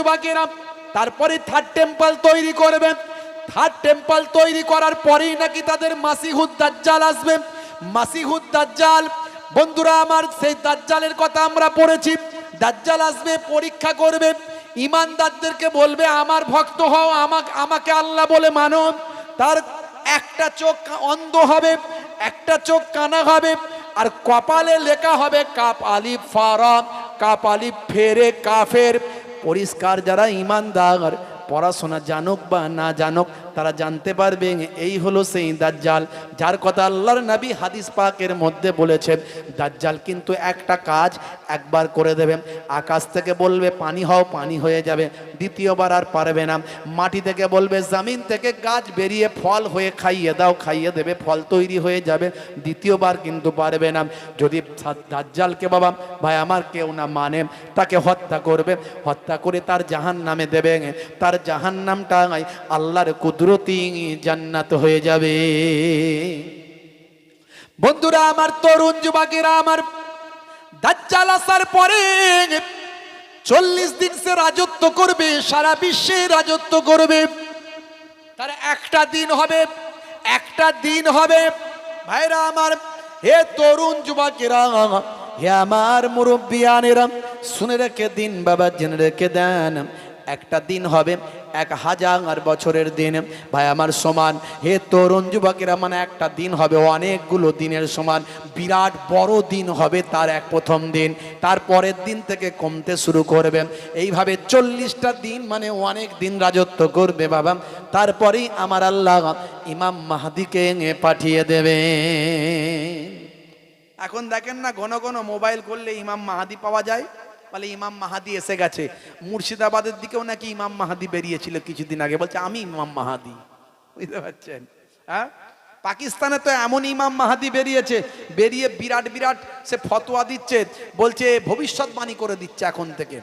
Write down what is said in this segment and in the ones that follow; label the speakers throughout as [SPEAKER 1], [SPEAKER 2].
[SPEAKER 1] যুবকেরা তারপরে third temple তৈরি করবে। থার্ড টেম্পল তৈরি করার পরেই নাকি তাদের মাসিহুদ দাজ্জাল আসবে। মাসিহুদ দাজ্জাল, বন্ধুরা আমার, সেই দাজ্জালের কথা আমরা পড়েছি। দাজ্জাল আসবে, পরীক্ষা করবে। ইমানদারদেরকে বলবে, আমার ভক্ত হও, আমাকে আমাকে আল্লাহ বলে মানো। তার একটা চোখ অন্ধ হবে, একটা চোখ কানা হবে, আর কপালে লেখা হবে, কাপ আলিফ ফারাম কাপ আলিফ ফেরে কাফের। পরিষ্কার যারা ইমানদার পড়াশোনা জানুক বা না জানুক তারা জানতে পারবে এই হলো সেই দাজ্জাল, যার কথা আল্লাহর নবী হাদিস পাকের মধ্যে বলেছেন, দাজ্জাল কিন্তু একটা কাজ একবার করে দেবে, আকাশ থেকে বলবে, পানি হও, পানি হয়ে যাবে দ্বিতীয়বার আর পারবে না। মাটি থেকে বলবে, জামিন থেকে গাছ বেরিয়ে ফল হয়ে খাইয়ে দাও, খাইয়ে দেবে, ফল তৈরি হয়ে যাবে দ্বিতীয়বার কিন্তু পারবে না। যদি দাজ্জালকে বাবা, ভাই, আমার কেউ না মানে তাকে হত্যা করবে, হত্যা করে তার জাহান নামে দেবে। তার জাহান নামটা আল্লাহর কুদরতি জান্নাত হয়ে যাবে। বন্ধুরা, আমার তরুণ যুবকেরা, আমার দাজ্জাল আসার পরে চল্লিশ দিন সে রাজত্ব করবে, সারা বিশ্বে রাজত্ব করবে। তার একটা দিন হবে, একটা দিন হবে। ভাইরা আমার, হে তরুণ যুবকেরা, হে আমার মুরব্বিয়ানেরা, শুনে রেখে দিন বাবা, জেনে রেখে দেন। একটা দিন হবে এক হাজার বছরের দিন। ভাই, আমার সমান। হে তরুণ যুবকেরা মানে একটা দিন হবে, অনেকগুলো দিনের সমান। বিরাট বড় দিন হবে তার এক প্রথম দিন। তার পরের দিন থেকে কমতে শুরু করবে। এইভাবে চল্লিশটা দিন মানে অনেক দিন রাজত্ব করবে বাবা। তারপরেই আমার আল্লাহ ইমাম মাহাদিকে পাঠিয়ে দেবে। এখন দেখেন না, ঘন ঘন মোবাইল করলে ইমাম মাহাদি পাওয়া যায়। বলে, ইমাম মাহাদি এসে গেছে। মুর্শিদাবাদের দিকেও নাকি ইমাম মাহাদি বেরিয়েছিল কিছুদিন আগে। বলছে, আমি ইমাম মাহাদি। বুঝতে পারছেন? হ্যাঁ? পাকিস্তানে তো এমন ইমাম মাহাদি বেরিয়েছে, বেরিয়ে বিরাট বিরাট সে ফতোয়া দিচ্ছে, বলছে, ভবিষ্যৎবাণী করে দিচ্ছে এখন থেকে।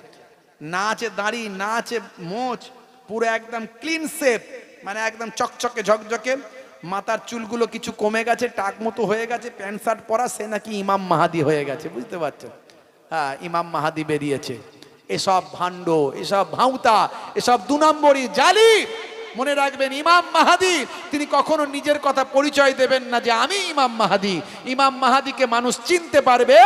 [SPEAKER 1] না আছে দাড়ি, না আছে মোচ, পুরো একদম ক্লিন সেপ মানে একদম চকচকে, ঝকঝকে। মাথার চুলগুলো কিছু কমে গেছে, টাক মতো হয়ে গেছে, প্যান্ট শার্ট পরা, সে নাকি ইমাম মাহাদি হয়ে গেছে, বুঝতে পারছেন? হ্যাঁ ইমাম মাহাদি বেরিয়েছে। এসব ভাণ্ড, এসব ভাউতা এসব দু নম্বরই জালি। মনে রাখবেন, ইমাম মাহাদি, তিনি কখনো নিজের কথা পরিচয় দেবেন না যে আমি ইমাম মাহাদি। ইমাম মাহাদিকে মানুষ চিনতে পারবে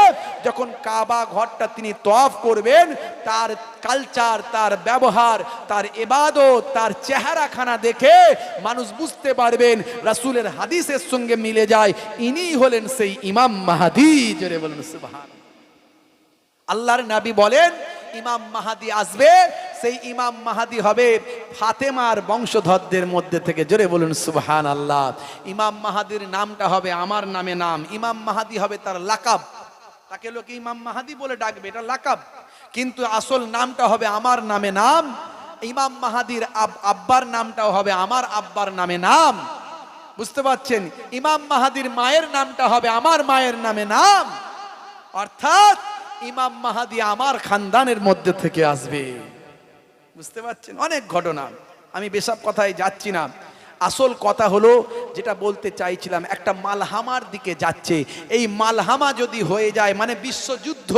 [SPEAKER 1] যখন কাবা ঘরটা তিনি তফ করবেন, তার কালচার তার ব্যবহার, তার এবাদত তার চেহারাখানা দেখে মানুষ বুঝতে পারবেন, রাসূলের হাদিসের সঙ্গে মিলে যায়। ইনি হলেন সেই ইমাম মাহাদি। জোরে বলেন সুবহান আল্লাহর নাবি বলেন, ইমাম মাহাদি আসবে, সেই ইমাম মাহাদি হবে ফাতেমার বংশধরদের মধ্যে থেকে। জোরে বলুন সুবহান আল্লাহ ইমাম মাহাদির নামটা হবে, আমার নামে নাম। ইমাম মাহাদি হবে তার লাকাব। তাকে লোকে ইমাম মাহাদি বলে ডাকবে, এটা লাকাব। কিন্তু আসল নামটা হবে, আমার নামে নাম। ইমাম মাহাদির আব আব্বার নামটাও হবে, আমার আব্বার নামে নাম। বুঝতে পারছেন? ইমাম মাহাদির মায়ের নামটা হবে, আমার মায়ের নামে নাম। অর্থাৎ ইমাম মাহাদি আমার খানদানের মধ্যে থেকে আসবে। বুঝতে পারছেন? অনেক ঘটনা। আমি বেসব কথায় যাচ্ছি না। আসল কথা হলো, যেটা বলতে চাইছিলাম, একটা মালহামার দিকে যাচ্ছে। এই মালহামা যদি হয়ে যায় মানে বিশ্বযুদ্ধ,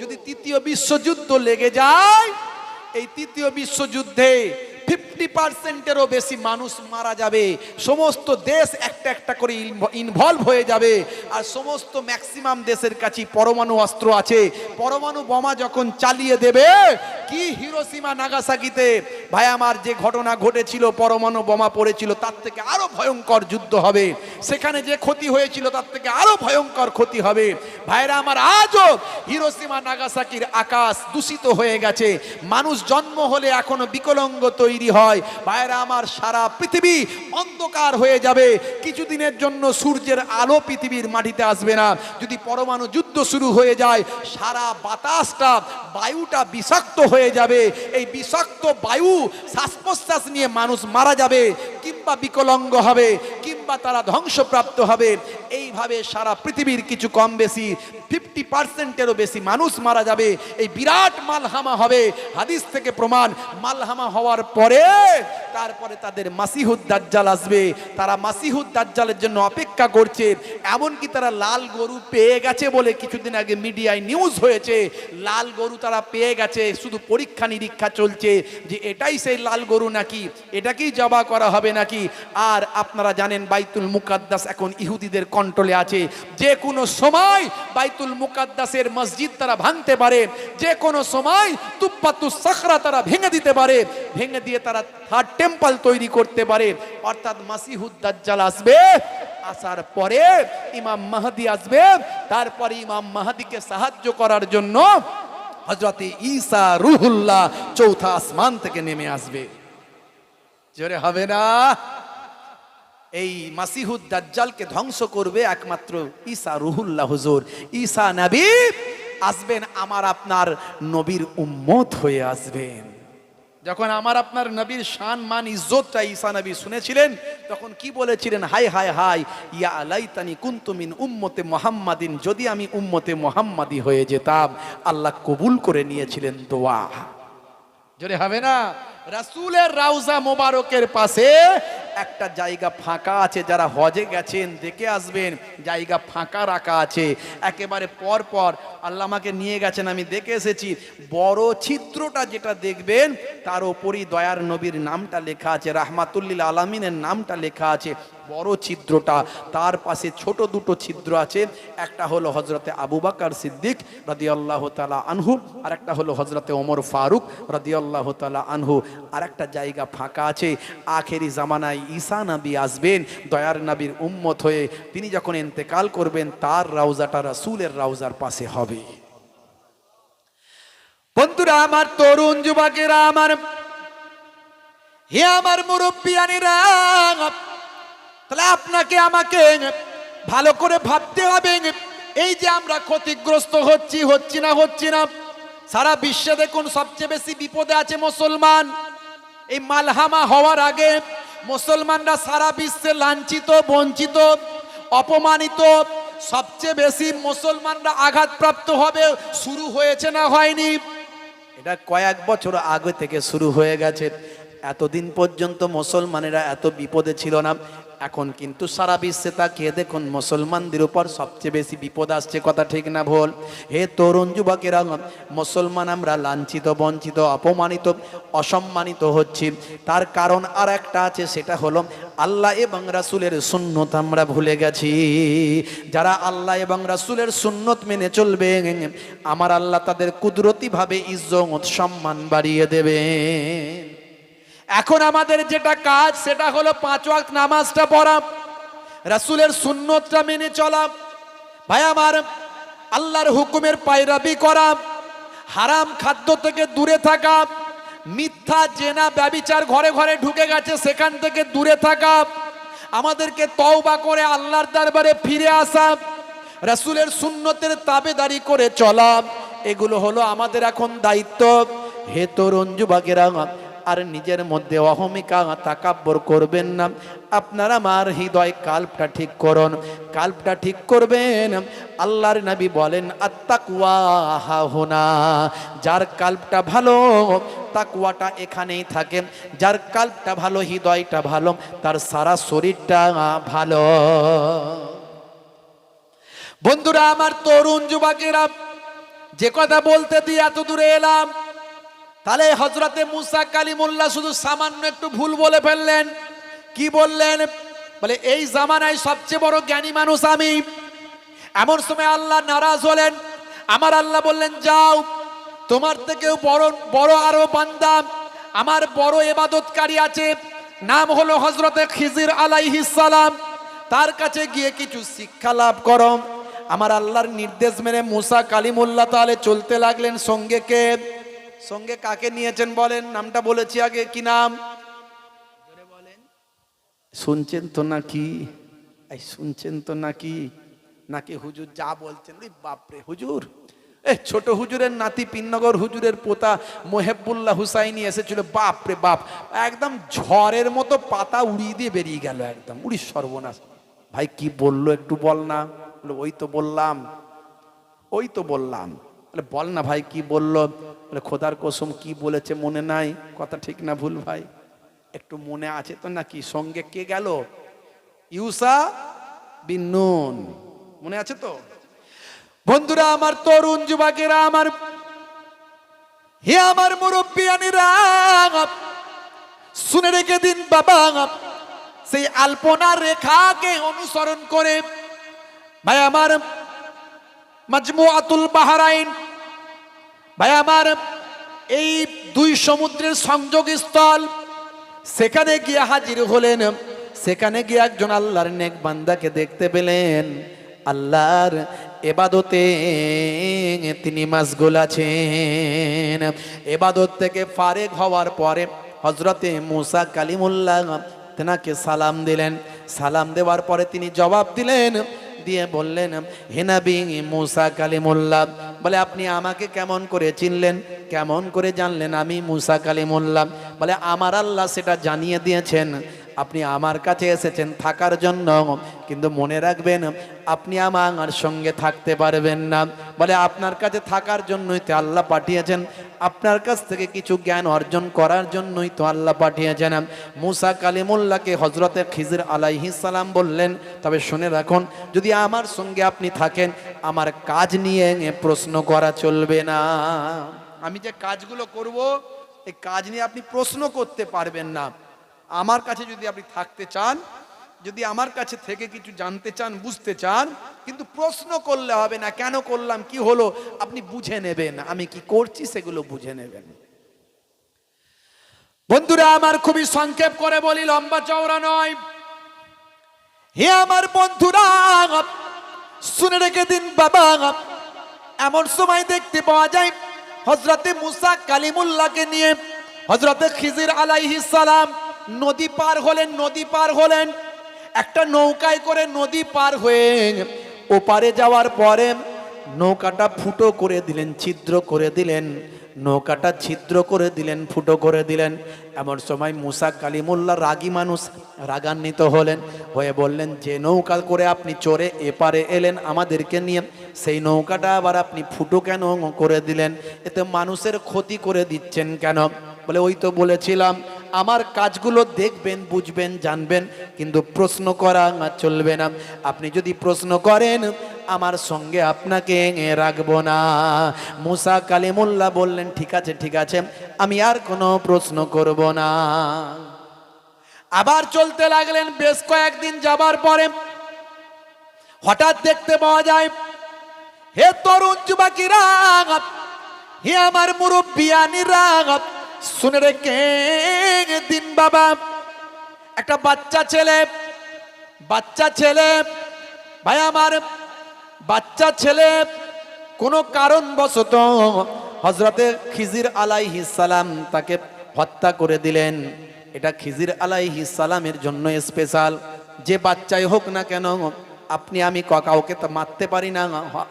[SPEAKER 1] যদি তৃতীয় বিশ্বযুদ্ধ লেগে যায়, এই তৃতীয় বিশ্বযুদ্ধে ফিফটি পার্সেন্টেরও বেশি মানুষ মারা যাবে। সমস্ত দেশ একটা একটা করে ইনভলভ হয়ে যাবে। আর সমস্ত ম্যাক্সিমাম দেশের কাছে পরমাণু অস্ত্র আছে। পরমাণু বোমা যখন চালিয়ে দেবে, কি হিরোসীমা নাগাসাকিতে? ভাই, আমার যে ঘটনা ঘটেছিল, পরমাণু বোমা পড়েছিল, তার থেকে আরও ভয়ঙ্কর যুদ্ধ হবে। সেখানে যে ক্ষতি হয়েছিল, তার থেকে আরও ভয়ঙ্কর ক্ষতি হবে। ভাইরা, আমার আজও হিরোসীমা নাগাসাকির আকাশ দূষিত হয়ে গেছে। মানুষ জন্ম হলে এখনও বিকলঙ্গ তৈরি হয়। ভাইরা, আমার সারা পৃথিবী অন্ধকার হয়ে যাবে। কিছুদিনের জন্য সূর্যের আলো পৃথিবীর মাটিতে আসবে না। যদি পরমাণু যুদ্ধ শুরু হয়ে যায়, সারা বাতাসটা, বায়ুটা বিষাক্ত হয়ে যাবে। এই বিষাক্ত বায়ু শ্বাস প্রশ্বাস নিয়ে মানুষ মারা যাবে, কিংবা বিকলঙ্গ হবে, কিংবা তারা ধ্বংসপ্রাপ্ত হবে। এইভাবে সারা পৃথিবীর কিছু কম বেশি ফিফটি পার্সেন্টেরও বেশি মানুষ মারা যাবে। এই বিরাট মালহামা হবে। হাদিস থেকে প্রমাণ, মালহামা হওয়ার পরে তারপরে তাদের মাসিহুদ দাজ্জাল আসবে। তারা মাসিহুদ দাজ্জালের জন্য অপেক্ষা করছে। এমনকি তারা লাল গরু পেয়ে গেছে বলে কিছুদিন আগে মিডিয়ায় নিউজ হয়েছে। লাল গরু তারা পেয়ে গেছে, শুধু পরীক্ষা নিরীক্ষা চলছে যে এটাই সেই লাল গরু নাকি, এটাকেই জবা করা হবে নাকি? আর আপনারা জানেন বাইতুল মুকাদ্দাস এখন ইহুদিদের কন্ট্রোলে আছে। যে কোনো সময় বাইতুল মুকাদ্দাসের মসজিদ তারা ভাঙতে পারে। যে কোনো সময় তুপ্পাতু সাখরা তারা ভেঙে দিতে পারে। ভেঙে দিয়ে তারা থার্ড টেম্পল তৈরি করতে পারে। অর্থাৎ মাসিহুদ দাজ্জাল আসবে, আসার পরে ইমাম মাহাদি আসবে, তারপরে ইমাম মাহাদিকে সাহায্য করার জন্য হজরতে ঈসা রুহুল্লাহ চৌথা আসমান থেকে নেমে আসবে। জোরে হবে না? এই মাসিহুদ দাজ্জালকে ধ্বংস করবে একমাত্র ঈসা রুহুল্লাহ হুজুর। ঈসা নবী আসবেন, আমার আপনার নবীর উম্মত হয়ে আসবেন। যখন আমার আপনার নবীর শান, মান, ইজ্জতটা ঈসা নবী শুনেছিলেন, তখন কি বলেছিলেন? হাই হাই হাই, ইয়া আলাইতানি কুন্তুমিন উম্মতে মোহাম্মাদিন, যদি আমি উম্মতে মোহাম্মাদি হয়ে যেতাম, আল্লাহ কবুল করে নিয়েছিলেন দোয়া। জোরে হবে না? রাসূলের রাউজা মোবারকের পাশে একটা জায়গা ফাঁকা আছে, যারা হজে গেছেন দেখে আসবেন, জায়গা ফাঁকা রাখা আছে। একেবারে পর পর আল্লাহ আমাকে নিয়ে গেছেন, আমি দেখে এসেছি। বড় চিত্রটা যেটা দেখবেন, তার ওপরই দয়ার নবীর নামটা লেখা আছে, রাহমাতুল্লিল আলামিনের নামটা লেখা আছে। বড় ছিদ্রটা তার পাশে ছোট দুটো ছিদ্র আছে, একটা হলো হজরতে আবু বাকার সিদ্দিক রাদিয়াল্লাহ তালা আনহু আর একটা হলো হজরতে ওমর ফারুক রাদিয়াল্লাহ তালা আনহু। আর একটা জায়গা ফাঁকা আছে। আখেরি জামানায় ঈসা নবী আসবেন, দয়ার নবীর উম্মত হয়ে তিনি যখন ইন্তেকাল করবেন, তার রাউজাটা রাসূলের রাউজার পাশে হবে। বন্ধুরা, আমার তরুণ যুবকেরা, আমার হে আমার মুরব্বিয়ানিরা, তাহলে আপনাকে আমাকে ভালো করে ভাবতে হবে। এই যে আমরা ক্ষতিগ্রস্ত হচ্ছি হচ্ছি না হচ্ছি না, সারা বিশ্বে দেখুন সবচেয়ে বেশি বিপদে আছে মুসলমান। এই মালহামা হওয়ার আগে মুসলমানরা সারা বিশ্বে লাঞ্ছিত, বঞ্চিত, অপমানিত, সবচেয়ে বেশি মুসলমানরা আঘাতপ্রাপ্ত হবে, শুরু হয়েছে না হয়নি? এটা কয়েক বছর আগে থেকে শুরু হয়ে গেছে। এতদিন পর্যন্ত মুসলমানেরা এত বিপদে ছিল না। এখন কিন্তু সারা বিশ্বে তাকিয়ে দেখুন, মুসলমানদের উপর সবচেয়ে বেশি বিপদ আসছে, কথা ঠিক না ভুল? হে তরুণ যুবকেরা, মুসলমান আমরা লাঞ্ছিত, বঞ্চিত, অপমানিত, অসম্মানিত হচ্ছি। তার কারণ আর একটা আছে, সেটা হলো আল্লাহ এবং রাসুলের সুন্নত আমরা ভুলে গেছি। যারা আল্লাহ এবং রাসুলের সুন্নত মেনে চলবে, আমার আল্লাহ তাদের কুদরতিভাবে ইজ্জত, সম্মান বাড়িয়ে দেবে। এখন আমাদের যেটা কাজ, সেটা হলো পাঁচ ওয়াক্ত নামাজটা পড়া, রাসুলের সুন্নতটা মেনে চলা। ভাই আমার, আল্লাহর হুকুমের পায়রাবি করা, হারাম খাদ্য থেকে দূরে থাকা, মিথ্যা জেনা ব্যবিচার ঘরে ঘরে ঢুকে গেছে সেখান থেকে দূরে থাকা, আমাদেরকে তওবা করে আল্লাহর দরবারে ফিরে আসা, রাসুলের সুন্নতের তাবেদারি করে চলা, এগুলো হলো আমাদের এখন দায়িত্ব। হে তরুণ যুবকেরা আর নিজের মধ্যে অহমিকা তাকাব্বর করবেন না। আপনার আমার হৃদয় কাল্পটা ঠিক করুন। কাল্পটা ঠিক করবেন। আল্লাহর নবী বলেন আত্মাকুয়া হোনা। যার কাল্পটা ভালো, তাকুয়াটা এখানেই থাকে। যার কাল্পটা ভালো, হৃদয়টা ভালো, তার সারা শরীরটা ভালো। বন্ধুরা, আমার তরুণ যুবকেরা, যে কথা বলতে দিয়ে এত দূরে এলাম। তাহলে হজরতে মুসা কালিমুল্লাহ শুধু সামান্য একটু ভুল বলে ফেললেন। কি বললেন? বলে, এই জামানায় সবচেয়ে বড় জ্ঞানী মানুষ আমি। এমন সময় আল্লাহ নারাজ হলেন। আমার আল্লাহ বললেন, যাও, তোমার থেকেও বড় বড় আরও বান্দা। আমার বড় এবাদতকারী আছে। নাম হলো হজরতে খিজির সালাম। তার কাছে গিয়ে কিছু শিক্ষা লাভ করো। আমার আল্লাহর নির্দেশ মেনে মুসা কালিমুল্লাহ তাহলে চলতে লাগলেন সঙ্গে কে? সঙ্গে কাকে নিয়েছেন বলেন? নামটা বলেছি আগে কি নাম? শুনছেন তো নাকি? এই শুনছেন তো নাকি? নাকি হুজুর যা বলছেন বাপরে হুজুর। এ ছোট হুজুরের নাতি পিন্নগর হুজুরের পোতা মোহেবুল্লাহ হুসাইনি এসেছিল। বাপ রে বাপ একদম ঝড়ের মতো পাতা উড়িয়ে দিয়ে বেরিয়ে গেল একদম। উড়ি সর্বনাশ। ভাই কি বলল একটু বল না। ওই তো বললাম ওই তো বললাম। বলে, বল না ভাই, কি বলল? বলে, খোদার কসম কি বলেছে মনে নাই? কথা ঠিক না ভুল ভাই? একটু মনে আছে তো নাকি? সঙ্গে কে গেল? ইউসা বিন নুন। মনে আছে তো? বন্ধুরা, আমার তরুণ যুবকেরা, আমার হে আমার মুরব্বিয়ানিরা, শুনে রেখে দিন বাবা, সেই আলপনা রেখাকে অনুসরণ করে, ভাই, আমার মাজমুআতুল বাহারাইন ভাই, আমার এই দুই সমুদ্রের সংযোগ স্থল, সেখানে গিয়ে হাজির হলেন। সেখানে গিয়ে একজন আল্লাহর নেক বান্দাকে দেখতে পেলেন। আল্লাহর এবাদতে তিনি মাসগুল আছেন। এবাদত থেকে ফারেক হওয়ার পরে হজরতে মুসা কালিমুল্লাহ তেনাকে সালাম দিলেন। সালাম দেওয়ার পরে তিনি জবাব দিলেন দিয়ে বললেন হেনাবি মুসা কালিমুল্লাহ। বলে, আপনি আমাকে কেমন করে চিনলেন? কেমন করে জানলেন আমি মুসা কালিমুল্লাহ? বলে, আমার আল্লাহ সেটা জানিয়ে দিয়েছেন। আপনি আমার কাছে এসেছেন থাকার জন্য, কিন্তু মনে রাখবেন আপনি আমার সঙ্গে থাকতে পারবেন না। বলে আপনার কাছে থাকার জন্যই তো আল্লাহ পাঠিয়েছেন, আপনার কাছ থেকে কিছু জ্ঞান অর্জন করার জন্যই তো আল্লাহ পাঠিয়েছেন। মুসা কালিমুল্লাহকে হজরতে খিজির সালাম বললেন, তবে শুনে রাখুন, যদি আমার সঙ্গে আপনি থাকেন, আমার কাজ নিয়ে প্রশ্ন করা চলবে না। আমি যে কাজগুলো করব, এই কাজ নিয়ে আপনি প্রশ্ন করতে পারবেন না। আমার কাছে যদি আপনি থাকতে চান, যদি আমার কাছে থেকে কিছু জানতে চান, বুঝতে চান, কিন্তু প্রশ্ন করলে হবে না, কেন করলাম, কি হলো, আপনি বুঝে নেবেন। আমি কি করছি, সেগুলো বুঝে নেবেন। বন্ধুরা, আমার খুবই সংক্ষেপ করে বলি, লম্বা চওড়া নয়। হে আমার বন্ধুরা, শুনে রেখে দিন বাবা, এমন সময় দেখতে পাওয়া যায় হজরতে মুসা কালিমুল্লাহকে নিয়ে হজরতে খিজির আলাইহিস সালাম নদী পার হলেন, নদী পার হলেন। একটা নৌকায় করে নদী পার হয়ে ওপারে যাওয়ার পরে নৌকাটা ফুটো করে দিলেন, ছিদ্র করে দিলেন। নৌকাটা ছিদ্র করে দিলেন, ফুটো করে দিলেন। এমন সময় মুসা কালিমুল্লাহ রাগী মানুষ রাগান্বিত হলেন, হয়ে বললেন, যে নৌকা করে আপনি চড়ে এপারে এলেন আমাদেরকে নিয়ে, সেই নৌকাটা আবার আপনি ফুটো কেন করে দিলেন? এতে মানুষের ক্ষতি করে দিচ্ছেন কেন? বলে, ওই তো বলেছিলাম, আমার কাজগুলো দেখবেন, বুঝবেন, জানবেন, কিন্তু প্রশ্ন করা চলবে না। আপনি যদি প্রশ্ন করেন, আমার সঙ্গে আপনাকে রাখব না। মুসা কালিমুল্লাহ বললেন, ঠিক আছে ঠিক আছে, আমি আর কোনো প্রশ্ন করব না। আবার চলতে লাগলেন বেশ কয়েকদিন যাবার পরে, হঠাৎ দেখতে পাওয়া যায়, হে তরুণ যুবকেরা, হে আমার মুরব্বিয়ানিরা শুনে রেখে দিন বাবা, একটা বাচ্চা ছেলে বাচ্চা ছেলে, ভাই আমার, বাচ্চা ছেলে, কোনো কারণবশত হজরতে খিজির আলাইহিস সালাম তাকে হত্যা করে দিলেন। এটা খিজির সালামের জন্য স্পেশাল যে বাচ্চাই হোক না কেন আপনি, আমি কাউকে তো মারতে পারি না,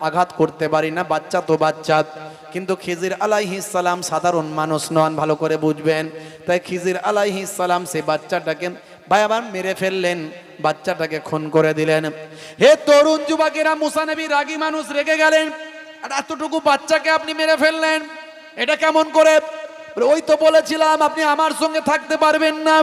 [SPEAKER 1] আঘাত করতে পারি না, বাচ্চা তো বাচ্চা। কিন্তু খিজির সালাম সাধারণ মানুষ নন, ভালো করে বুঝবেন। তাই খিজির সালাম সেই বাচ্চাটাকে, ভাই আবার মেরে ফেললেন, বাচ্চাটাকে খুন করে দিলেন। হে তরুণ যুবকেরা মুসানবী রাগী মানুষ রেগে গেলেন। আর এতটুকু বাচ্চাকে আপনি মেরে ফেললেন, এটা কেমন করে? ওই তো বলেছিলাম, আপনি আমার সঙ্গে থাকতে পারবেন না।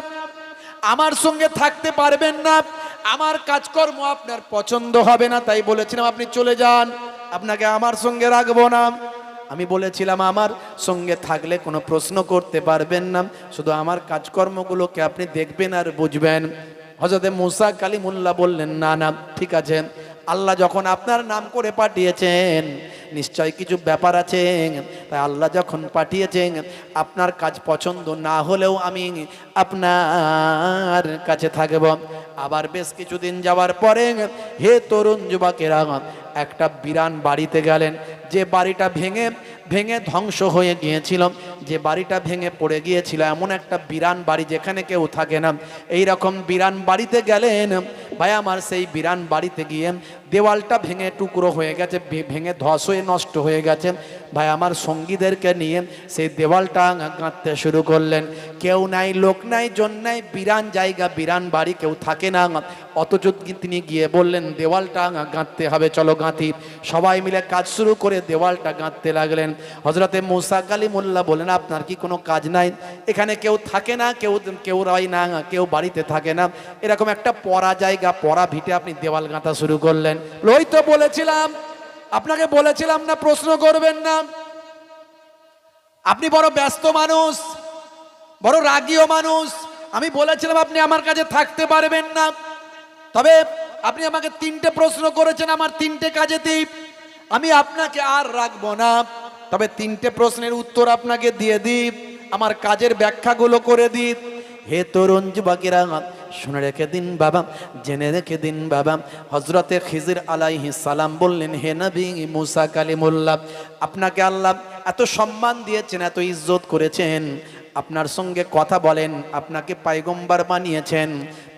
[SPEAKER 1] আমার সঙ্গে থাকতে পারবেন না। আমার কাজকর্ম আপনার পছন্দ হবে না, তাই বলেছিলাম আপনি চলে যান। আপনাকে আমার সঙ্গে রাখব না। আমি বলেছিলাম আমার সঙ্গে থাকলে কোনো প্রশ্ন করতে পারবেন না। শুধু আমার কাজকর্মগুলোকে আপনি দেখবেন আর বুঝবেন। হজরতে মুসা কালিমুল্লাহ বললেন, না না, ঠিক আছে। আল্লাহ যখন আপনার নাম করে পাঠিয়েছেন, নিশ্চয় কিছু ব্যাপার আছে। তাই আল্লাহ যখন পাঠিয়েছেন, আপনার কাজ পছন্দ না হলেও আমি আপনার কাছে থাকব। আবার বেশ কিছুদিন যাওয়ার পরে, হে তরুণ যুবকেরা, একটা বিরান বাড়িতে গেলেন। যে বাড়িটা ভেঙে ভেঙে ধ্বংস হয়ে গিয়েছিল। যে বাড়িটা ভেঙে পড়ে গিয়েছিল, এমন একটা বিরান বাড়ি যেখানে কেউ থাকে না। এই রকম বিরান বাড়িতে গেলেন, ভাই, আমার সেই বিরান বাড়িতে গিয়ে দেওয়ালটা ভেঙে টুকরো হয়ে গেছে ভেঙে ধস হয়ে নষ্ট হয়ে গেছে। ভাই, আমার সঙ্গীদেরকে নিয়ে সেই দেওয়ালটা গাঁথতে শুরু করলেন। কেউ নাই, লোক নাই, জন নাই, বিরান জায়গা, বিরান বাড়ি, কেউ থাকে না অথচ তিনি গিয়ে বললেন, দেওয়ালটা গাঁথতে হবে, চলো গাঁথি। সবাই মিলে কাজ শুরু করে দেওয়ালটা গাঁথতে লাগলেন। হজরতে মৌসা মোল্লা বলেন, আপনার কি কোনো কাজ নাই? এখানে কেউ থাকে না, কেউ কেউ রয় না, কেউ বাড়িতে থাকে না। এরকম একটা পড়া জায়গা পড়া ভিটে আপনি দেওয়াল গাঁথা শুরু করলেন। ওই তো বলেছিলাম, আপনাকে বলেছিলাম না প্রশ্ন করবেন না। আপনি বড় ব্যস্ত মানুষ, বড় রাগীয় মানুষ। আমি বলেছিলাম আপনি আমার কাছে থাকতে পারবেন না। তবে আপনি আমাকে তিনটে প্রশ্ন করেছেন, আমার তিনটে কাজেতেই আমি আপনাকে আর রাখব না। তবে তিনটে প্রশ্নের উত্তর আপনাকে দিয়ে দিই। আমার কাজের ব্যাখ্যাগুলো করে দিই। হে তরুণ যুবকেরা শুনে রেখে দিন বাবা, জেনে রেখে দিন বাবা। হজরতে খিজির আলাইহি সালাম বললেন, হে নবী মুসা কালিমুল্লাহ, আপনাকে আল্লাহ এত সম্মান দিয়েছেন, এত ইজ্জত করেছেন। আপনার সঙ্গে কথা বলেন, আপনাকে পাইগম্বার বানিয়েছেন।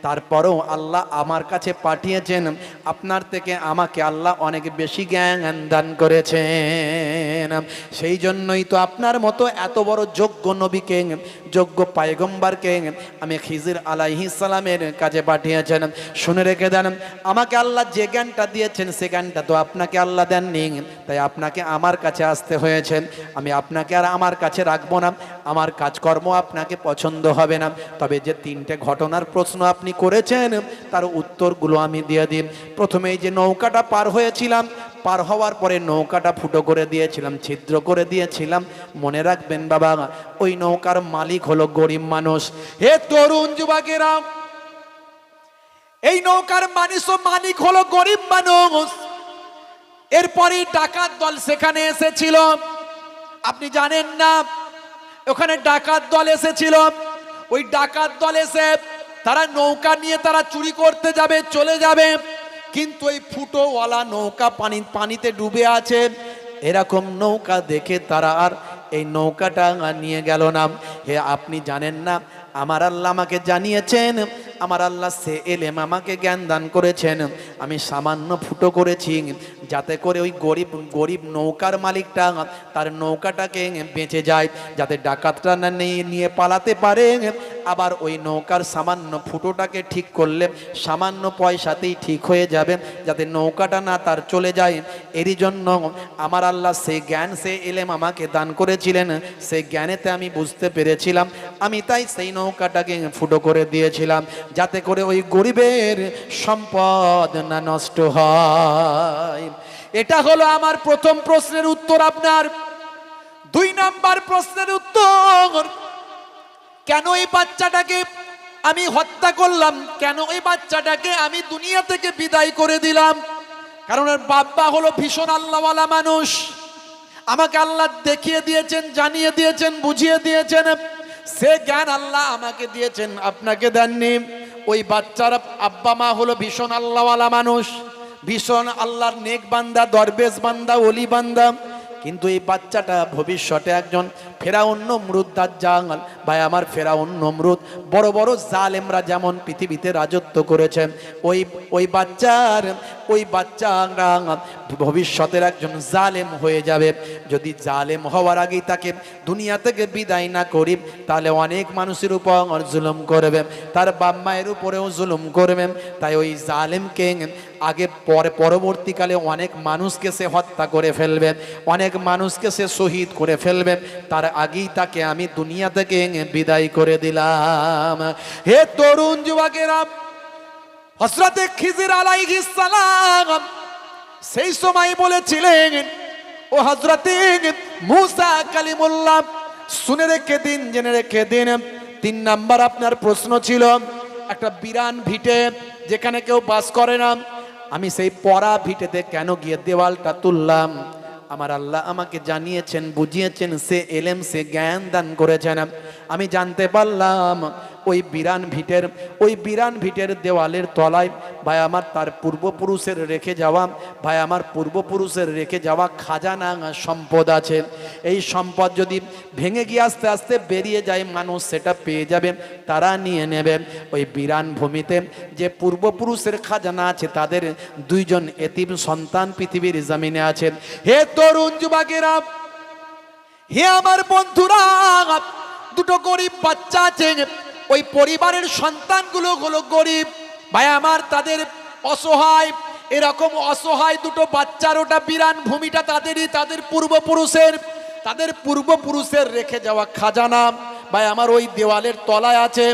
[SPEAKER 1] তারপরেও আল্লাহ আমার কাছে পাঠিয়েছেন, আপনার থেকে আমাকে আল্লাহ অনেক বেশি জ্ঞান দান করেছেন। সেই জন্যই তো আপনার মতো এত বড় যোগ্য নবীকে, যোগ্য পায়গম্বারকে আমি খিজির আলাইহি সালামের কাছে পাঠিয়েছেন। শুনে রেখে দেন, আমাকে আল্লাহ যে জ্ঞানটা দিয়েছেন, সে জ্ঞানটা তো আপনাকে আল্লাহ দেননি। তাই আপনাকে আমার কাছে আসতে হয়েছে। আমি আপনাকে আর আমার কাছে রাখব না। আমার কাজকর্ম আপনাকে পছন্দ হবে না। তবে যে তিনটে ঘটনার প্রশ্ন আপনি করেছেন, তার উত্তরগুলো আমি দিয়ে দিই। প্রথমে যে নৌকাটা পার হয়েছিলাম, পার হওয়ার পরে নৌকাটা ফুটো করে দিয়েছিলাম, ছিদ্র করে দিয়েছিলাম। মনে রাখবেন বাবা, ওই নৌকার মালিক হলো গরিব মানুষ। হে তরুণ যুবকেরা, এই নৌকার মানুষ মালিক হলো গরিব মানুষ। এরপরে ডাকাত দল সেখানে এসেছিল। আপনি জানেন না, ওখানে ডাকাত দল এসেছিল। ওই ডাকাত দল এসে তারা নৌকা নিয়ে তারা চুরি করতে যাবে, চলে যাবে। কিন্তু এই ফুটোওয়ালা নৌকা পানি, পানিতে ডুবে আছে। এরকম নৌকা দেখে তারা আর এই নৌকাটা নিয়ে গেল না। হে, আপনি জানেন না, আমার আল্লাহ আমাকে জানিয়েছেন আমার আল্লাহ সে এলেম আমাকে জ্ঞান দান করেছেন। আমি সামান্য ফুটো করেছি, যাতে করে ওই গরিব গরিব নৌকার মালিকটা তার নৌকাটাকে বেঁচে যায়, যাতে ডাকাতটা না নিয়ে পালাতে পারে। আবার ওই নৌকার সামান্য ফুটোটাকে ঠিক করলে সামান্য পয়সাতেই ঠিক হয়ে যাবে, যাতে নৌকাটা না তার চলে যায়। এরই জন্য আমার আল্লাহ সেই জ্ঞান, সে এলেম আমাকে দান করেছিলেন। সেই জ্ঞানেতে আমি বুঝতে পেরেছিলাম। আমি তাই সেই নৌকাটাকে ফুটো করে দিয়েছিলাম। যাতে করে ওই গরিবের সম্পদ না নষ্ট হয়। এটা হলো আমার প্রথম প্রশ্নের উত্তর আপনার। দুই নাম্বার প্রশ্নের উত্তর, কেন এই বাচ্চাটাকে আমি হত্যা করলাম? কেন এই বাচ্চাটাকে আমি দুনিয়া থেকে বিদায় করে দিলাম? কারণ এর বাবা হলো ভীষণ আল্লাহওয়ালা মানুষ। আমাকে আল্লাহ দেখিয়ে দিয়েছেন, জানিয়ে দিয়েছেন, বুঝিয়ে দিয়েছেন। সে জ্ঞান আল্লাহ আমাকে দিয়েছেন, আপনাকে দেননি। ওই বাচ্চার আব্বা মা হলো ভীষণ আল্লাহওয়ালা মানুষ, ভীষণ আল্লাহর নেক বান্দা, দরবেশ বান্দা অলি বান্দা। কিন্তু এই বাচ্চাটা ভবিষ্যতে একজন ফেরাউন নমরুদ দাজ্জাল। ভাই, আমার ফেরাউন নমরুদ। বড় বড় জালেমরা যেমন পৃথিবীতে রাজত্ব করেছেন ওই ওই বাচ্চার, ওই বাচ্চারা ভবিষ্যতের একজন জালেম হয়ে যাবে। যদি জালেম হওয়ার আগেই তাকে দুনিয়া থেকে বিদায় না করি, তাহলে অনেক মানুষের উপর জুলুম করবে, তার বাপ মায়ের উপরেও জুলুম করবে। তাই ওই জালেমকে আগে পরে, পরবর্তীকালে অনেক মানুষকে সে হত্যা করে ফেলবে, অনেক মানুষকে সে শহীদ করে ফেলবে, তার আগেই তাকে আমি দুনিয়া থেকে বিদায় করে দিলাম। হে তরুণ যুবকেরা হসরতে খিজির আলাইহিস সালাম সেই সময় বলেছিলেন, ও হজরতে মুসা কালিমুল্লাহ, শুনে রেখে দিন, জেনে রেখে দিন। তিন নাম্বার আপনার প্রশ্ন ছিল, একটা বিরান ভিটে যেখানে কেউ বাস করে না, আমি সেই পড়া ভিটেতে কেন গিয়ে দেওয়ালটা তুললাম? আমার আল্লাহ আমাকে জানিয়েছেন বুঝিয়েছেন সে এলেম সে জ্ঞান দান করেছেন। আমি জানতে পারলাম ওই বিরান ভিটের, ওই বিরান ভিটের দেওয়ালের তলায়, ভাই আমার তার পূর্বপুরুষের রেখে যাওয়া, ভাই আমার পূর্বপুরুষের রেখে যাওয়া খাজানা সম্পদ আছে। এই সম্পদ যদি ভেঙে গিয়ে আস্তে আস্তে বেরিয়ে যায়, মানুষ সেটা পেয়ে যাবে, তারা নিয়ে নেবে। ওই বিরান ভূমিতে যে পূর্বপুরুষের খাজানা আছে, তাদের দুইজন এতিম সন্তান পৃথিবীর জমিনে আছেন হে তরুণ যুবকেরা, হে আমার বন্ধুরা, দুটো গরিব বাচ্চা আছে ওই পরিবারের সন্তানগুলো হলো গরিব। ভাই, আমার তাদের অসহায়, এরকম অসহায় দুটো বাচ্চার ওটা বিরান ভূমিটা তাদেরই, তাদের পূর্বপুরুষের। তাদের পূর্বপুরুষের রেখে যাওয়া খাজানা। ভাই, আমার ওই দেওয়ালের তলায় আছে।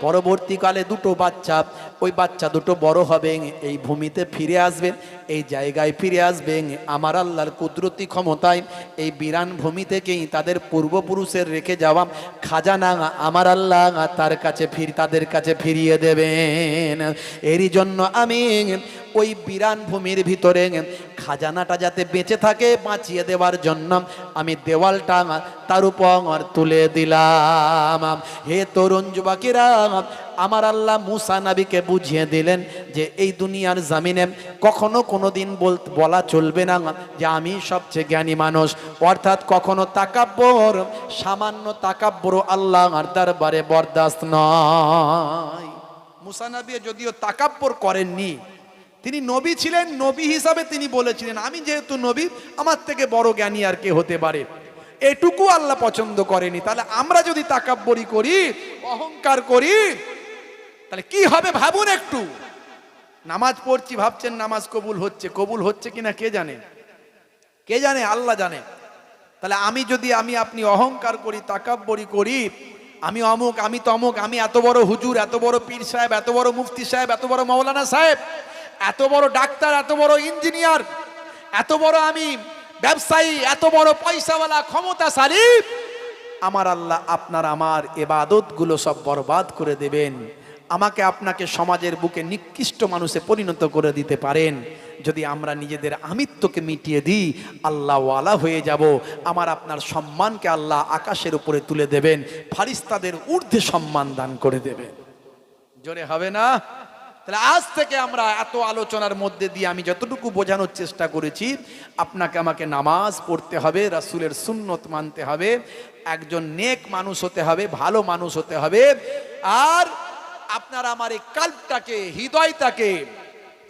[SPEAKER 1] পরবর্তীকালে দুটো বাচ্চা, ওই বাচ্চা দুটো বড় হবে, এই ভূমিতে ফিরে আসবে এই জায়গায় ফিরে আসবে আমার আল্লাহর কুদরতি ক্ষমতায় এই বিরান ভূমি থেকেই তাদের পূর্বপুরুষের রেখে যাওয়া খাজানা আমার আল্লাহ তার কাছে ফির তাদের কাছে ফিরিয়ে দেবেন। এরই জন্য আমি ওই বিরান ভূমির ভিতরে খাজানাটা যাতে বেঁচে থাকে বাঁচিয়ে দেওয়ার জন্য আমি দেওয়ালটা তার উপর তুলে দিলাম। হে তরুণ যুবকেরা আমার আল্লাহ মুসা নাবিকে বুঝিয়ে দিলেন যে এই দুনিয়ার জামিনে কখনো কোনো দিন বলা চলবে না যে আমি সবচেয়ে জ্ঞানী মানুষ। অর্থাৎ কখনো তাকাব্বর, সামান্য তাকাব্বর আল্লাহ আর দরবারে বরদাস্ত নয়। মুসা নাবি যদিও তাকাব্বর করেননি, তিনি নবী ছিলেন, নবী হিসাবে তিনি বলেছিলেন, আমি যেহেতু নবী, আমার থেকে বড় জ্ঞানী আর কে হতে পারে? এটুকু আল্লাহ পছন্দ করেনি। তাহলে আমরা যদি তাকাব্বরি করি, অহংকার করি তাহলে কি হবে ভাবুন একটু। নামাজ পড়ছি, ভাবছেন নামাজ কবুল হচ্ছে কবুল হচ্ছে কিনা কে জানে? কে জানে? আল্লাহ জানে। তাহলে আমি যদি আমি আপনি অহংকার করি, তাকাব্বরি করি, আমি অমুক, আমি তমুক, আমি এত বড় হুজুর, এত বড় পীর সাহেব, এত বড় মুফতি সাহেব, এত বড় মৌলানা সাহেব, এত বড় ডাক্তার, এত বড় ইঞ্জিনিয়ার, এত বড় আমি ব্যবসায়ী, এত বড় পয়সাওয়ালা, ক্ষমতাশালী, আমার আল্লাহ আপনার, আমার এবাদতগুলো সব বরবাদ করে দেবেন। আমাকে আপনাকে সমাজের বুকে নিকৃষ্ট মানুষে পরিণত করে দিতে পারেন। যদি আমরা নিজেদের আমিত্বকে মিটিয়ে দিই, আল্লাহওয়ালা হয়ে যাব। আমার আপনার সম্মানকে আল্লাহ আকাশের উপরে তুলে দেবেন, ফারিস্তাদের ঊর্ধ্বে সম্মান দান করে দেবেন। জোরে হবে না? তাহলে আজ থেকে আমরা এত আলোচনার মধ্যে দিয়ে আমি যতটুকু বোঝানোর চেষ্টা করেছি, আপনাকে আমাকে নামাজ পড়তে হবে, রাসুলের সুন্নত মানতে হবে, একজন নেক মানুষ হতে হবে, ভালো মানুষ হতে হবে, আর আপনার আমার এই কাল্পটাকে, হৃদয়টাকে,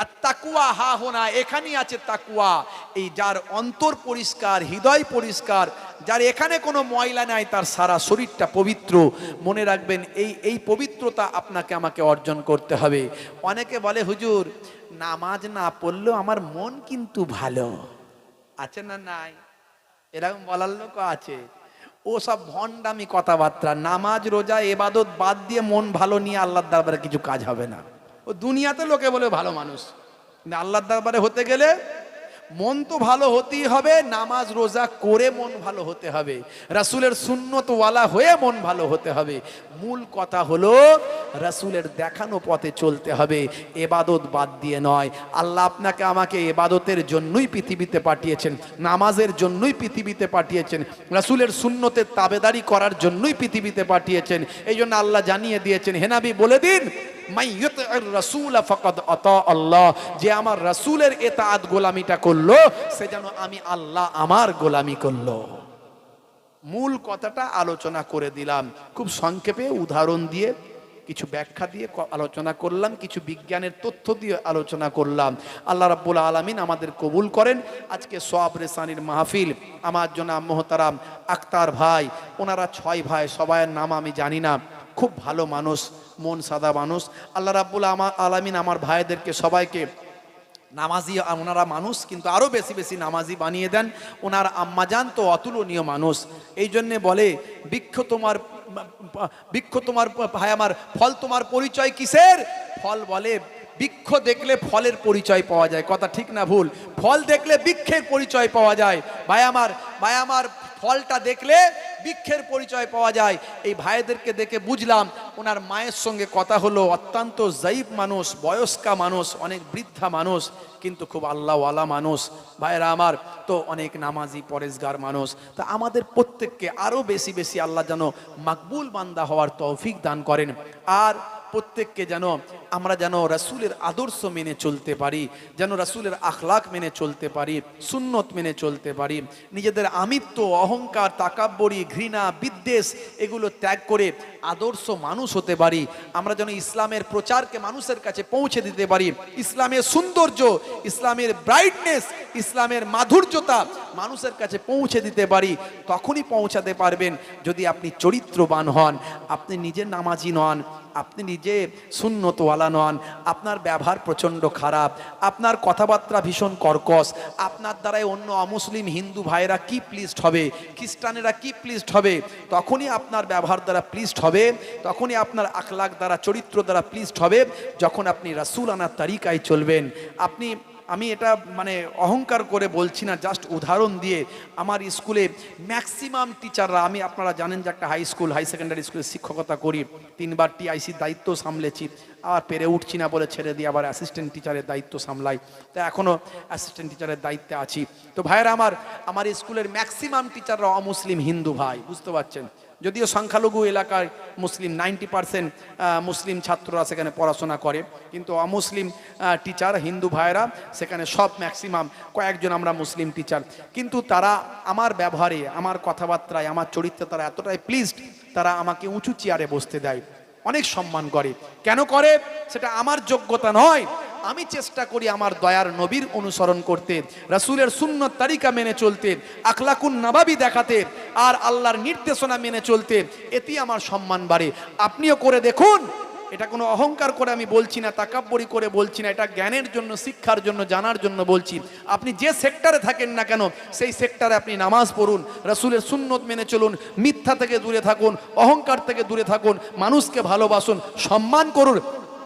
[SPEAKER 1] আর তাকুয়া হা হোনা, এখানেই আছে তাকুয়া। এই যার অন্তর পরিষ্কার, হৃদয় পরিষ্কার, যার এখানে কোনো ময়লা নাই, তার সারা শরীরটা পবিত্র। মনে রাখবেন, এই এই পবিত্রতা আপনাকে আমাকে অর্জন করতে হবে। অনেকে বলে, হুজুর, নামাজ না পড়লেও আমার মন কিন্তু ভালো। আছে না নাই? এরকম বলার লোক আছে। ও সব ভণ্ডামি কথাবার্তা, নামাজ, রোজা, এবাদত বাদ দিয়ে মন ভালো নিয়ে আল্লাহর দরবারে কিছু কাজ হবে না। ও দুনিয়াতে লোকে বলে ভালো মানুষ। কিন্তু আল্লাহর দরবারে হতে গেলে মন তো ভালো হতেই হবে, নামাজ, রোজা করে মন ভালো হতে হবে। রাসুলের সুন্নতওয়ালা হয়ে মন ভালো হতে হবে। মূল কথা হলো, রাসুলের দেখানো পথে চলতে হবে। এবাদত বাদ দিয়ে নয়। আল্লাহ আপনাকে আমাকে এবাদতের জন্যই পৃথিবীতে পাঠিয়েছেন, নামাজের জন্যই পৃথিবীতে পাঠিয়েছেন, রাসুলের সুন্নতের তাবেদারি করার জন্যই পৃথিবীতে পাঠিয়েছেন। এই জন্য আল্লাহ জানিয়ে দিয়েছেন হেনাবি বলে দিন আল্লাহ। যে আমার রাসুলের এতাত গোলামিটা করল, সে যেন আমি আল্লাহ আমার গোলামি করল। মূল কথাটা আলোচনা করে দিলাম। খুব সংক্ষেপে উদাহরণ দিয়ে, কিছু ব্যাখ্যা দিয়ে আলোচনা করলাম, কিছু বিজ্ঞানের তথ্য দিয়ে আলোচনা করলাম। আল্লাহ রাব্বুল আলমিন আমাদের কবুল করেন। আজকে সব রেসানির মাহফিল, আমার জন্য মোহতারাম আক্তার ভাই, ওনারা ছয় ভাই, সবাইয়ের নাম আমি জানি না। খুব ভালো মানুষ, মন সাদা মানুষ। আল্লাহ রাব্বুল আমা- আলামিন আমার ভাইদেরকে সবাইকে নামাজি, ওনারা মানুষ, কিন্তু আরও বেশি বেশি নামাজি বানিয়ে দেন। ওনার আম্মাজান তো অতুলনীয় মানুষ। এই জন্যে বলে, বৃক্ষ তোমার বৃক্ষ তোমার, ভাই আমার, ফল তোমার পরিচয় কিসের? ফল বলে, বৃক্ষ দেখলে ফলের পরিচয় পাওয়া যায়। কথা ঠিক না ভুল। ফল দেখলে বৃক্ষের পরিচয় পাওয়া যায়। ভাই আমার ভাই আমার ফলটা দেখলে বৃক্ষের পরিচয় পাওয়া যায়। এই ভাইদেরকে দেখে বুঝলাম, ওনার মায়ের সঙ্গে কথা হলো, অত্যন্ত জাইব মানুষ, বয়স্কা মানুষ, অনেক বৃদ্ধা মানুষ, কিন্তু খুব আল্লাহওয়ালা মানুষ। ভাইরা আমার, তো অনেক নামাজি, পরেশগার মানুষ। তা আমাদের প্রত্যেককে আরও বেশি বেশি আল্লাহ যেন মাকবুল বান্দা হওয়ার তৌফিক দান করেন। আর প্রত্যেককে যেন আমরা যেন রাসূলের আদর্শ মেনে চলতে পারি, যেন রাসূলের আখলাক মেনে চলতে পারি, সুন্নত মেনে চলতে পারি, নিজেদের আমিত্ব, অহংকার, তাকাব্বরি, ঘৃণা, বিদ্বেষ এগুলো ত্যাগ করে আদর্শ মানুষ হতে পারি। আমরা যেন ইসলামের প্রচারকে মানুষের কাছে পৌঁছে দিতে পারি। ইসলামের সৌন্দর্য, ইসলামের ব্রাইটনেস ইসলামের মাধুর্যতা মানুষের কাছে পৌঁছে দিতে পারি। তখনই পৌঁছাতে পারবেন যদি আপনি চরিত্রবান হন। আপনি নিজে নামাজি নন, আপনি নিজে সুন্নতওয়ালা নন। আপনার ব্যবহার প্রচণ্ড খারাপ। আপনার কথাবার্তা ভীষণ কর্কশ। আপনার দ্বারাই অন্য অমুসলিম হিন্দু ভাইরা কি প্লিজড হবে? খ্রিস্টানেরা কি প্লিজড হবে? তখনই আপনার ব্যবহার দ্বারা প্লিজড হবে। তখনই আপনার আখলাক দ্বারা, চরিত্র দ্বারা প্লিজড হবে। যখন আপনি রাসুল আনার তারিকায় চলবেন। আপনি আমি এটা মানে অহংকার করে বলছি না জাস্ট উদাহরণ দিয়ে আমার স্কুলে ম্যাক্সিমাম টিচাররা আমি আপনারা জানেন যে একটা হাই স্কুল হাই সেকেন্ডারি স্কুলে শিক্ষকতা করি, তিনবার টিআইসির দায়িত্ব সামলেছি, আর পেরে উঠছি না বলে ছেড়ে দিয়ে আবার অ্যাসিস্ট্যান্ট টিচারের দায়িত্ব সামলাই। তা এখনও অ্যাসিস্ট্যান্ট টিচারের দায়িত্বে আছি। তো ভাইয়েরা আমার আমার স্কুলের ম্যাক্সিমাম টিচাররা অমুসলিম হিন্দু ভাই, বুঝতে পারছেন? যদিও সংখ্যালঘু এলাকায় মুসলিম নাইনটি পার্সেন্ট মুসলিম ছাত্ররা সেখানে পড়াশোনা করে। কিন্তু অমুসলিম টিচার হিন্দু ভাইয়েরা সেখানে সব ম্যাক্সিমাম কয়েকজন আমরা মুসলিম টিচার কিন্তু তারা আমার ব্যবহারে, আমার কথাবার্তায়, আমার চরিত্রে তারা এতটাই প্লিজড তারা আমাকে উঁচু চেয়ারে বসতে দেয়। অনেক সম্মান করে। কেন করে? সেটা আমার যোগ্যতা নয়। আমি চেষ্টা করি আমার দয়ার নবীর অনুসরণ করতে, রাসূলের সুন্নত তারিকা মেনে চলতে, আখলাকুন নবাবি দেখাতে, আর আল্লাহর নির্দেশনা মেনে চলতে এটি আমার সম্মান বাড়ে। আপনিও করে দেখুন, এটা কোনো অহংকার করে আমি বলছি না, তাকাব্বরি করে বলছি না, এটা জ্ঞানের জন্য, শিক্ষার জন্য, জানার জন্য বলছি। আপনি যে সেক্টরে থাকেন না কেন, সেই সেক্টরে আপনি নামাজ পড়ুন, রাসূলের সুন্নত মেনে চলুন, মিথ্যা থেকে দূরে থাকুন, অহংকার থেকে দূরে থাকুন, মানুষকে ভালোবাসুন, সম্মান করুন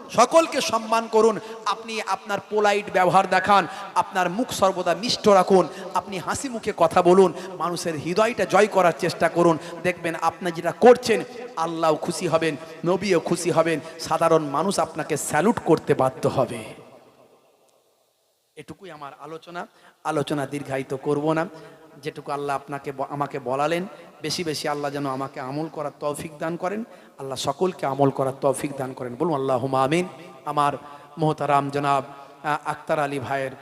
[SPEAKER 1] সকলকে সম্মান করুন। আপনি আপনার পোলাইট ব্যবহার দেখান, আপনার মুখ সর্বদা মিষ্ট রাখুন, আপনি হাসি মুখে কথা বলুন, মানুষের হৃদয়টা জয় করার চেষ্টা করুন। দেখবেন আপনি যেটা করছেন, আল্লাহ খুশি হবেন, নবীও খুশি হবেন, সাধারণ মানুষ আপনাকে স্যালুট করতে বাধ্য হবে। এটুকুই আমার আলোচনা। আলোচনা দীর্ঘায়িত করব না। যেটুকু আল্লাহ আপনাকে আমাকে বলালেন, বেশি বেশি আল্লাহ যেন আমাকে আমল করার তৌফিক দান করেন। আল্লাহ সকলকে আমল করার তৌফিক দান করেন। বলুন আল্লাহ আমিন। আমার মোহতারাম জনাব আক্তার আলী ভাইয়ের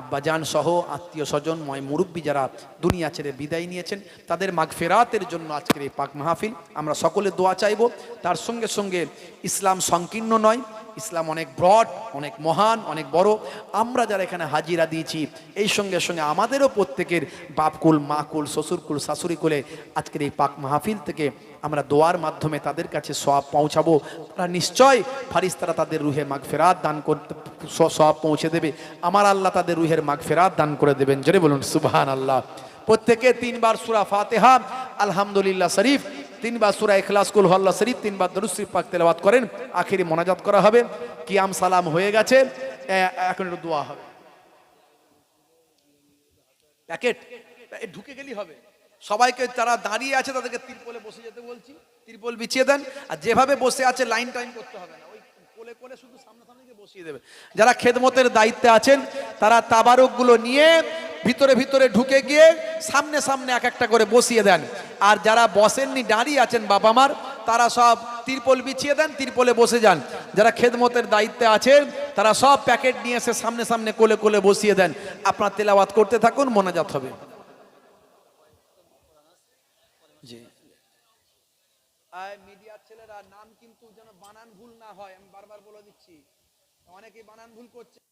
[SPEAKER 1] আব্বাজান সহ আত্মীয় স্বজন ময় মুরব্বী যারা দুনিয়া ছেড়ে বিদায় নিয়েছেন, তাদের মাগ ফেরাতের জন্য আজকের এই পাক মাহফিল, আমরা সকলে দোয়া চাইব। তার সঙ্গে সঙ্গে ইসলাম সংকীর্ণ নয়, ইসলাম অনেক ব্রড, অনেক মহান, অনেক বড়। আমরা যারা এখানে হাজিরা দিয়েছি, এই সঙ্গে সঙ্গে আমাদেরও প্রত্যেকের বাপকুল, মাকুল, শ্বশুরকুল, শাশুড়িকুলে আজকের এই পাক মাহফিল থেকে আমরা দোয়ার মাধ্যমে তাদের কাছে সব পৌঁছাবো। তারা নিশ্চয় ফারিস্তারা তাদের রুহে মাগ ফেরাত দান করতে সব পৌঁছে দেবে। আমার আল্লাহ তাদের রুহের মাগ ফেরাত দান করে দেবেন। জোরে বলুন সুবহান আল্লাহ প্রত্যেকে তিনবার সুরা ফাতেহা, আলহামদুলিল্লাহ শরীফ, তিনবার সুরা ইখলাস, কুল হল্লা শরীফ, তিনবার দরুদ শরীফ, পাক তেলাওয়াত করেন, আখেরি মোনাজাত করা হবে। কিয়াম সালাম হয়ে গেছে। এখন একটু দোয়া হবে। প্যাকেট ঢুকে গেলেই হবে। সবাইকে যারা দাঁড়িয়ে আছে তাদেরকে তিরপলে বসে যেতে বলছি। তিরপল বিছিয়ে দেন। আর যেভাবে বসে আছে লাইন টাইম করতে হবে না। ওই কোলে কোলে শুধু বসিয়ে যারা খেদমতের দায়িত্বে আছেন, তারা তাবারকগুলো নিয়ে ভিতরে ভিতরে ঢুকে গিয়ে সামনে সামনে এক একটা করে বসিয়ে দেন। আর যারা বসেননি, দাঁড়িয়ে আছেন বাবা মার, তারা সব তিরপল বিছিয়ে দেন, তিরপলে বসে যান। যারা খেদমতের দায়িত্বে আছেন, তারা সব প্যাকেট নিয়ে এসে সামনে সামনে কোলে কোলে বসিয়ে দেন। আপনার তেলাওয়াত করতে থাকুন, মোনাজাত হবে। মিডিয়ার ছেলেরা, নাম কিন্তু যেন বানান ভুল না হয়, আমি বারবার বলে দিচ্ছি। অনেকেই বানান ভুল করছে।